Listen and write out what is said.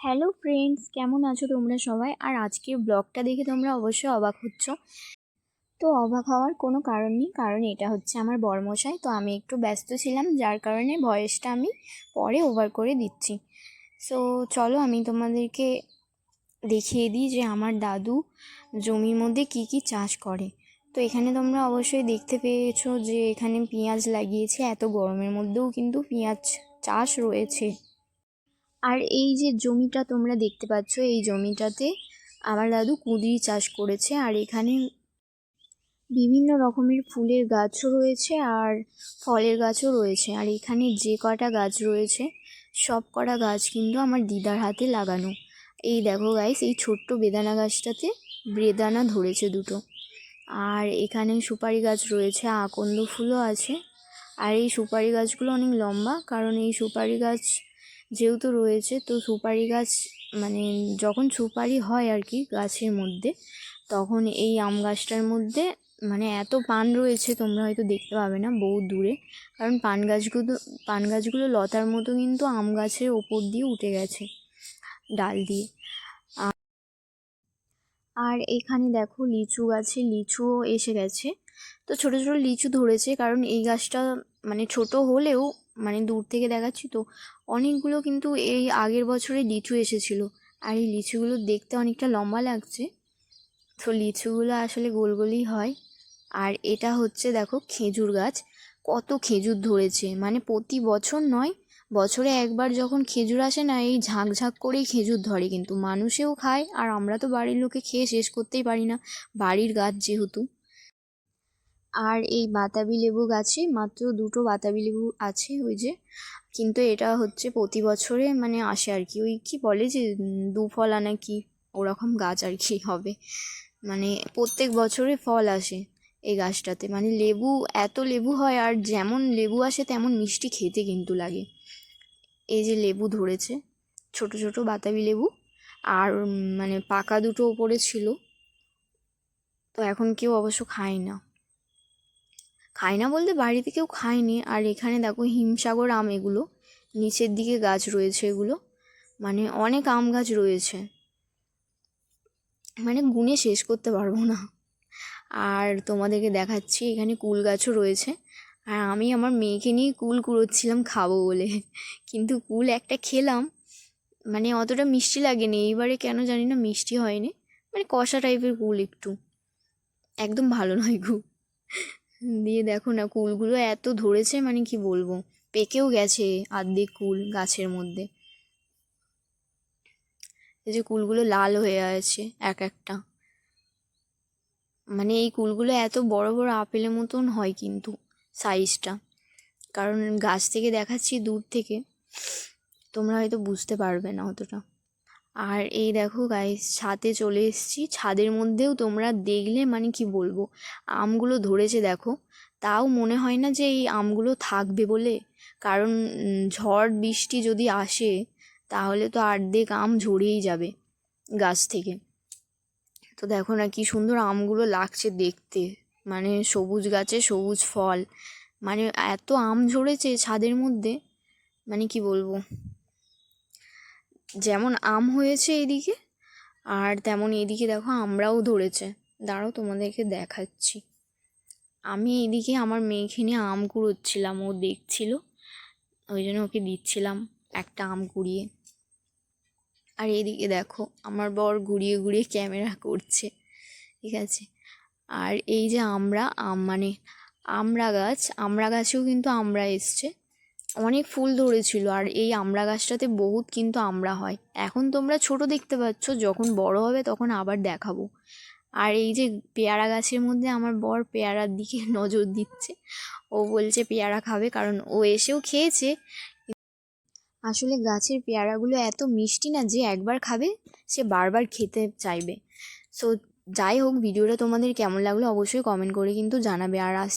Hello friends কেমন আছো তোমরা সবাই? আর আজকের ব্লগটা দেখে তোমরা অবশ্যই অবাক হচ্ছ। তো অবাক হওয়ার কোনো কারণ নেই, কারণ এটা হচ্ছে আমার বরমশাই, তো আমি একটু ব্যস্ত ছিলাম, যার কারণে ভয়েসটা আমি পরে ওভার করে দিচ্ছি। সো চলো আমি তোমাদেরকে দেখিয়ে দিই যে আমার দাদু জমির মধ্যে কি কি চাষ করে। তো এখানে তোমরা অবশ্যই দেখতে পেয়েছ যে এখানে পেঁয়াজ লাগিয়েছে, এত গরমের মধ্যেও কিন্তু পেঁয়াজ চাষ রয়েছে। আর এই যে জমিটা তোমরা দেখতে পাচ্ছ, এই জমিটাতে আমার দাদু কুঁদরি চাষ করেছে আর এখানে বিভিন্ন রকমের ফুলের গাছও রয়েছে আর ফলের গাছও রয়েছে। আর এখানে যে কটা গাছ রয়েছে, সব কটা গাছ কিন্তু আমার দিদার হাতে লাগানো। এই দেখো গাইস এই ছোট্ট বেদানা গাছটাতে বেদানা ধরেছে দুটো। আর এখানে সুপারি গাছ রয়েছে, আকন্দ ফুলও আছে। আর এই সুপারি গাছগুলো অনেক লম্বা, কারণ এই সুপারি গাছ যেহেতু রয়েছে, তো সুপারি গাছ মানে যখন সুপারি হয় আর কি গাছের মধ্যে, তখন এই আম গাছটার মধ্যে মানে এত পান রয়েছে তোমরা হয়তো দেখতে পাবে না বহু দূরে। কারণ পান গাছগুলো পান গাছগুলো লতার মতো কিন্তু আম গাছের ওপর দিয়ে উঠে গেছে, ডাল দিয়ে। আর এখানে দেখো লিচু গাছে লিচুও এসে গেছে। তো ছোটো ছোটো লিচু ধরেছে, কারণ এই গাছটা মানে ছোট হলেও মানে দূর থেকে দেখাচ্ছি তো, অনেকগুলো কিন্তু এই আগের বছরে লিচু এসেছিল। আর এই লিচুগুলো দেখতে অনেকটা লম্বা লাগছে। তো লিচুগুলো আসলে গোল গোলই হয়। আর এটা হচ্ছে দেখো খেজুর গাছ। কত খেজুর ধরেছে। মানে প্রতি বছর নয়, বছরে একবার যখন খেজুর আসে না, এই ঝাঁক ঝাঁক করেই খেজুর ধরে। কিন্তু মানুষেও খায়, আর আমরা তো বাড়ির লোকে খেয়ে শেষ করতেই পারি না। বাড়ির গাছ যেহেতু। আর এই বাতাবি লেবু গাছে মাত্র দুটো বাতাবি লেবু আছে ওই যে। কিন্তু এটা হচ্ছে প্রতি বছরে মানে আসে আর কি। ওই কি বলে যে দু ফল আনা কি ওরকম গাছ আর কি হবে। মানে প্রত্যেক বছরে ফল আসে এই গাছটাতে। মানে লেবু, এত লেবু হয় আর যেমন লেবু আসে তেমন মিষ্টি খেতে কিন্তু লাগে। এই যে লেবু ধরেছে, ছোট ছোট বাতাবি লেবু আর মানে পাকা দুটো ওপরে ছিল। তো এখন কেউ অবশ্য খায় না। খায় না বলতে বাড়িতে কেউ খায়নি। আর এখানে দেখো হিমসাগর আম এগুলো, নিচের দিকে গাছ রয়েছে এগুলো মানে অনেক আম গাছ রয়েছে। মানে গুনে শেষ করতে পারব না। আর তোমাদেরকে দেখাচ্ছি, এখানে কুল গাছও রয়েছে। আর আমি আমার মেয়েকে নিয়ে কুল কুড়োচ্ছিলাম খাব বলে। কিন্তু কুল একটা খেলাম মানে অতটা মিষ্টি লাগেনি। এইবারে কেন জানি না মিষ্টি হয়নি। মানে কষা টাইপের কুল একটু। একদম ভালো নয় কুল দিয়ে দেখো না, কুলগুলো এত ধরেছে মানে কি বলব? পেকেও গেছে আর্ধেক কুল গাছের মধ্যে। এই যে কুলগুলো লাল হয়ে আছে এক একটা। মানে এই কুলগুলো এত বড় বড় আপেলের মতন হয় কিন্তু সাইজটা কারণ গাছ থেকে দেখাচ্ছি দূর থেকে, তোমরা হয়তো বুঝতে পারবে না অতটা। আর এই দেখো গাইস ছাদে চলে এসেছি। ছাদের মধ্যেও তোমরা দেখলে মানে কি বলব, আমগুলো ধরেছে দেখো। তাও মনে হয় না যে এই আমগুলো থাকবে বলে। কারণ ঝড়, বৃষ্টি যদি আসে, তাহলে তো আর্ধেক আম ঝরেই যাবে গাছ থেকে। তো দেখো না কি সুন্দর আমগুলো লাগছে দেখতে। মানে সবুজ গাছে সবুজ ফল। মানে এত আম ঝরেছে ছাদের মধ্যে মানে কি বলব? যেমন আম হয়েছে এদিকে, আর তেমন এদিকে দেখো আমরাও ধরেছে। দাঁড়াও, তোমাদেরকে দেখাচ্ছি। আমি এদিকে আমার মেয়েকে নিয়ে আম কুড়োচ্ছিলাম, ও দেখছিল। ওই জন্য ওকে দিচ্ছিলাম একটা আম কুড়িয়ে। আর এদিকে দেখো, আমার বর ঘুরিয়ে ঘুরিয়ে ক্যামেরা করছে, ঠিক আছে? আর এই যে আমরা, আম মানে আমড়া গাছ, আমড়া গাছেও কিন্তু আমরা এসছে। অনেক ফুল ধরেছিল আর এই আমড়া গাছটাতে বহুত কিন্তু আমড়া হয়। এখন তোমরা ছোট দেখতে পাচ্ছ, যখন বড় হবে তখন আবার দেখাবো। আর এই যে পেয়ারা গাছের মধ্যে আমার বর পেয়ারার দিকে নজর দিচ্ছে। ও বলছে পেয়ারা খাবে কারণ ও এসেও খেয়েছে। আসলে গাছের পেয়ারাগুলো এত মিষ্টি না যে একবার খাবে, সে বারবার খেতে চাইবে। সো যাই হোক, ভিডিওটা তোমাদের কেমন লাগল অবশ্যই কমেন্ট করে কিন্তু জানাবে। আর আজ